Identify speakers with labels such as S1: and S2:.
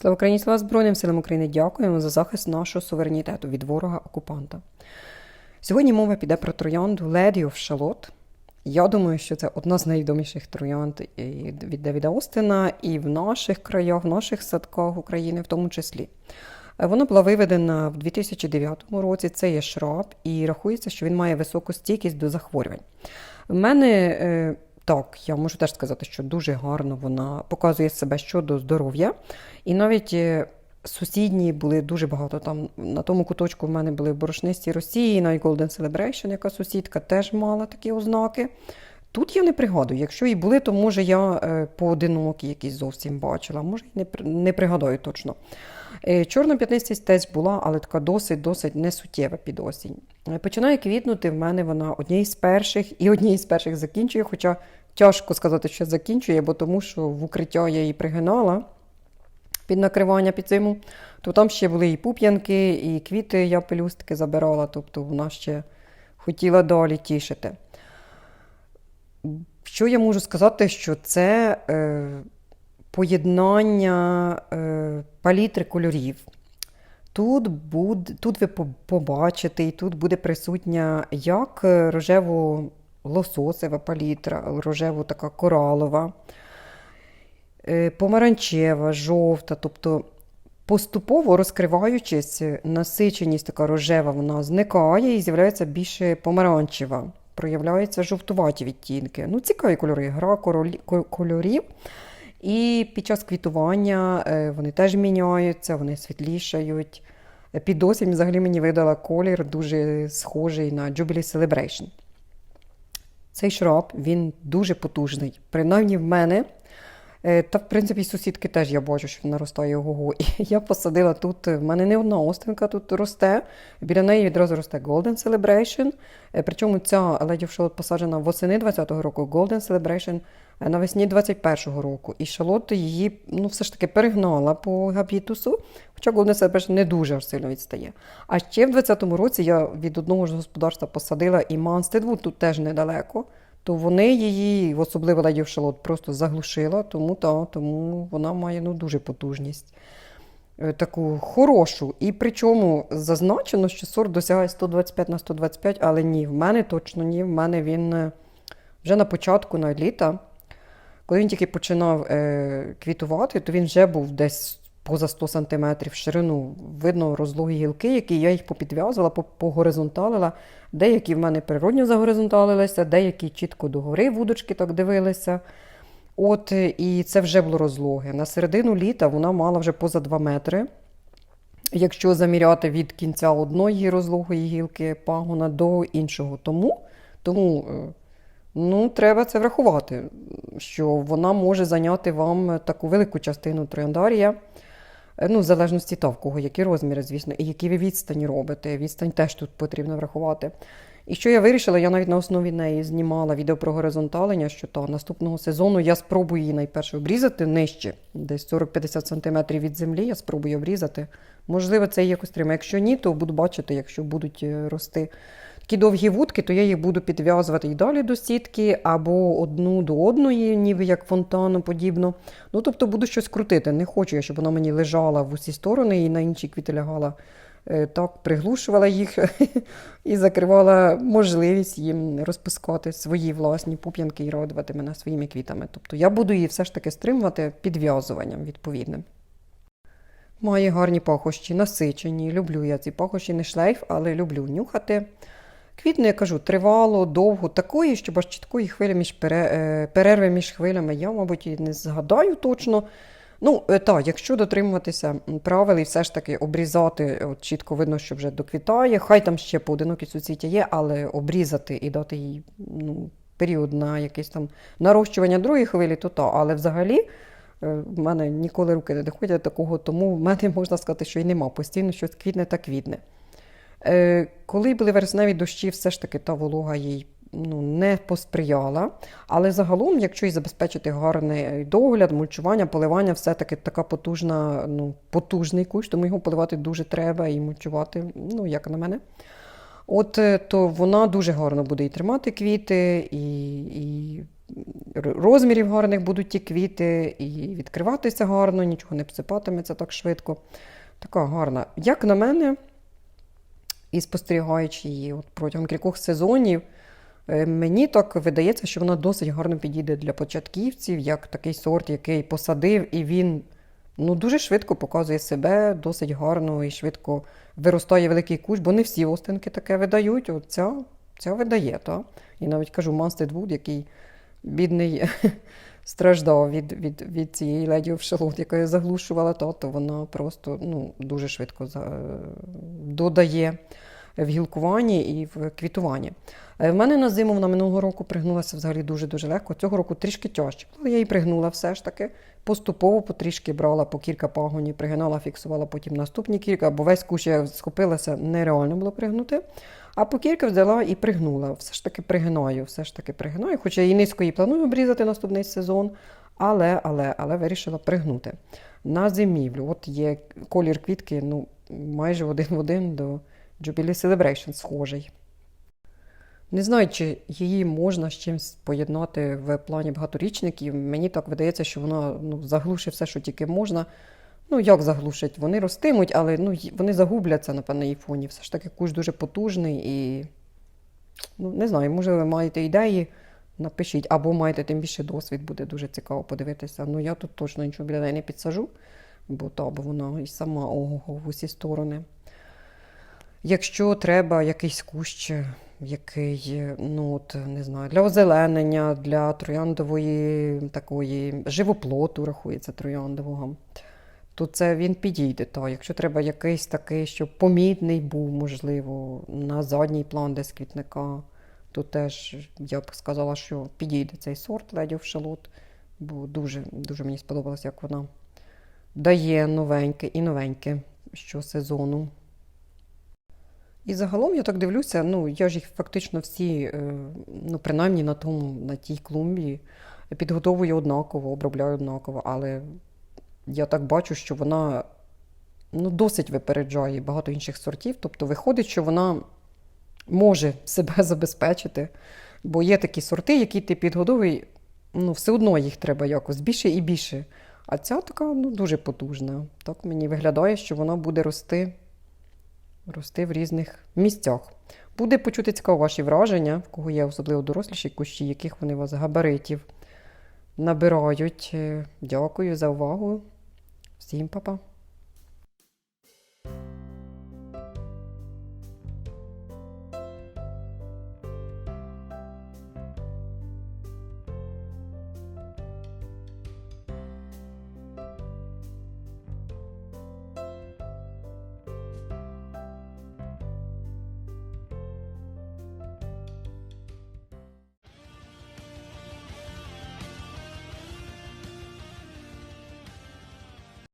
S1: Слава Україні, слава Збройним силам України! Дякуємо за захист нашого суверенітету від ворога-окупанта. Сьогодні мова піде про троянду Lady of Shalott. Я думаю, що це одна з найвідоміших троянд від Девіда Остина і в наших краях, в наших садках України в тому числі. Вона була виведена в 2009 році. Це є шраб, і рахується, що він має високу стійкість до захворювань. В мене е, так, я можу теж сказати, що дуже гарно вона показує себе щодо здоров'я. І навіть е, сусідні були дуже багато. Там на тому куточку в мене були борошнисті Росії, навіть Golden Celebration, яка сусідка, теж мала такі ознаки. Тут я не пригадую. Якщо і були, то може я е, поодинокі якісь зовсім бачила, може і не пригадаю точно. Е, Чорна п'ятнистість теж була, але така досить-досить несуттєва під осінь. Е, Починає квітнути в мене вона однією з перших і однією з перших закінчує, хоча тяжко сказати, що закінчує, бо тому що в укриття я її пригинала під накривання під зиму, то там ще були і пуп'янки, і квіти я пелюстки забирала, тобто вона ще хотіла далі тішити. Що я можу сказати, що це е, поєднання е, палітри кольорів. Тут, буд, тут ви побачите, і тут буде присутня як е, рожево-лососева палітра, рожево така коралова, е, помаранчева, жовта, тобто поступово розкриваючись, насиченість така рожева, вона зникає і з'являється більше помаранчева. Проявляються жовтуваті відтінки. Ну, цікаві кольори, гра кольорів. І під час квітування е, вони теж міняються, вони світлішають. Е, Під осінь взагалі мені видала колір дуже схожий на Jubilee Celebration. Цей шраб він дуже потужний. Принаймні в мене. Е, Та, в принципі, сусідки теж я бачу, що наростає ого. І я посадила тут. В мене не одна остинка тут росте. Біля неї відразу росте Golden Celebration. Причому ця Charlotte посаджена восени 20-го року, Golden Celebration навесні 21-го року. І Шалот її ну, все ж таки перегнала по габітусу, хоча Golden Celebration не дуже сильно відстає. А ще в 20-му році я від одного ж господарства посадила і Манстедвуд, тут теж недалеко то вони її, особливо of Charlotte, просто заглушила, тому, та, тому вона має ну, дуже потужність. Е, Таку хорошу. І причому зазначено, що сорт досягає 125 на 125, але ні, в мене точно ні. В мене він е, вже на початку на літа, коли він тільки починав е, квітувати, то він вже був десь поза 100 см в ширину. Видно розлогі гілки, які я їх попідв'язувала, погоризонталила. Деякі в мене природньо загоризонталилися, деякі чітко догори вудочки так дивилися. От, і це вже було розлоге. На середину літа вона мала вже поза 2 метри. Якщо заміряти від кінця одної розлогої гілки пагона до іншого. Тому, тому е, ну, треба це врахувати, що вона може зайняти вам таку велику частину трояндарія. Е, Ну, в залежності та в кого, які розміри, звісно, і які ви відстані робите. Відстань теж тут потрібно врахувати. І що я вирішила, я навіть на основі неї знімала відео про горизонталення, що та наступного сезону я спробую її найперше обрізати нижче, десь 40-50 см від землі, я спробую обрізати. Можливо, це і якось тримає. Якщо ні, то буду бачити, якщо будуть е, рости такі довгі вудки, то я їх буду підв'язувати і далі до сітки, або одну до одної, ніби як фонтану подібно. Ну, тобто буду щось крутити. Не хочу я, щоб вона мені лежала в усі сторони і на інші квіти лягала. Е, Так, приглушувала їх і закривала можливість їм розпускати свої власні пуп'янки і радувати мене своїми квітами. Тобто я буду її все ж таки стримувати підв'язуванням відповідним. Має гарні пахощі, насичені. Люблю я ці пахощі, не шлейф, але люблю нюхати. Квітне, я кажу, тривало, довго, такої, щоб аж чіткої хвилі між е, перерви між хвилями, я, мабуть, і не згадаю точно. Ну, е, так, якщо дотримуватися правил і все ж таки обрізати, от чітко видно, що вже доквітає, хай там ще поодинокі суцвіття є, але обрізати і дати їй ну, період на якесь там нарощування другої хвилі, то так. Але взагалі е, в мене ніколи руки не доходять до такого, тому в мене можна сказати, що і нема. Постійно щось квітне та квітне. Е, Коли були вересневі дощі, все ж таки та волога їй ну, не посприяла. Але загалом, якщо і забезпечити гарний догляд, мульчування, поливання, все-таки така потужна, ну, потужний кущ, тому його поливати дуже треба і мульчувати, ну, як на мене. От е, то вона дуже гарно буде і тримати квіти, і, і розмірів гарних будуть ті квіти, і відкриватися гарно, нічого не обсипатиметься так швидко. Така гарна. Як на мене, і спостерігаючи її от протягом кількох сезонів, е, мені так видається, що вона досить гарно підійде для початківців, як такий сорт, який посадив, і він ну, дуже швидко показує себе, досить гарно і швидко виростає великий кущ, бо не всі остинки таке видають. От ця, видає. Та? І навіть кажу, Мастед Вуд, який бідний страждав від, від, від цієї леді Овшалот, яка її заглушувала, то вона просто ну, дуже швидко додає в гілкуванні і в квітуванні. Е, В мене на зиму вона минулого року пригнулася взагалі дуже-дуже легко. Цього року трішки тяжче. Але я її пригнула все ж таки. Поступово потрішки брала по кілька пагонів, пригинала, фіксувала потім наступні кілька, бо весь кущ я схопилася, нереально було пригнути. А по кілька взяла і пригнула. Все ж таки пригинаю, все ж таки пригинаю. Хоча і низько її планую обрізати наступний сезон, але, але, але вирішила пригнути. На зимівлю. От є колір квітки, ну, майже один в один до Jubilee Celebration схожий. Не знаю, чи її можна з чимось поєднати в плані багаторічників. Мені так видається, що вона ну, заглушить все, що тільки можна. Ну, як заглушить? Вони ростимуть, але ну, вони загубляться, напевно, на фоні. Все ж таки кущ дуже потужний і ну, не знаю, може, ви маєте ідеї, напишіть, або маєте тим більше досвід, буде дуже цікаво подивитися. Ну, я тут точно нічого біля неї не підсажу, бо та, бо вона і сама ого в усі сторони. Якщо треба якийсь кущ, який, ну от, не знаю, для озеленення, для трояндової такої живоплоту рахується трояндового, то це він підійде. Та. Якщо треба якийсь такий, щоб помітний був, можливо, на задній план десь квітника, то теж я б сказала, що підійде цей сорт of Shalot, бо дуже, дуже мені сподобалось, як вона дає новеньке і новеньке щосезону. І загалом я так дивлюся, ну я ж їх фактично всі, е, ну принаймні на тому, на тій клумбі підготовую однаково, обробляю однаково, але я так бачу, що вона ну, досить випереджає багато інших сортів. Тобто виходить, що вона може себе забезпечити, бо є такі сорти, які ти підгодовуй, ну все одно їх треба якось більше і більше. А ця така ну, дуже потужна. Так мені виглядає, що вона буде рости рости в різних місцях. Буде почути цікаво ваші враження, в кого є особливо доросліші кущі, яких вони у вас габаритів набирають. Е, Дякую за увагу. Sim, papá.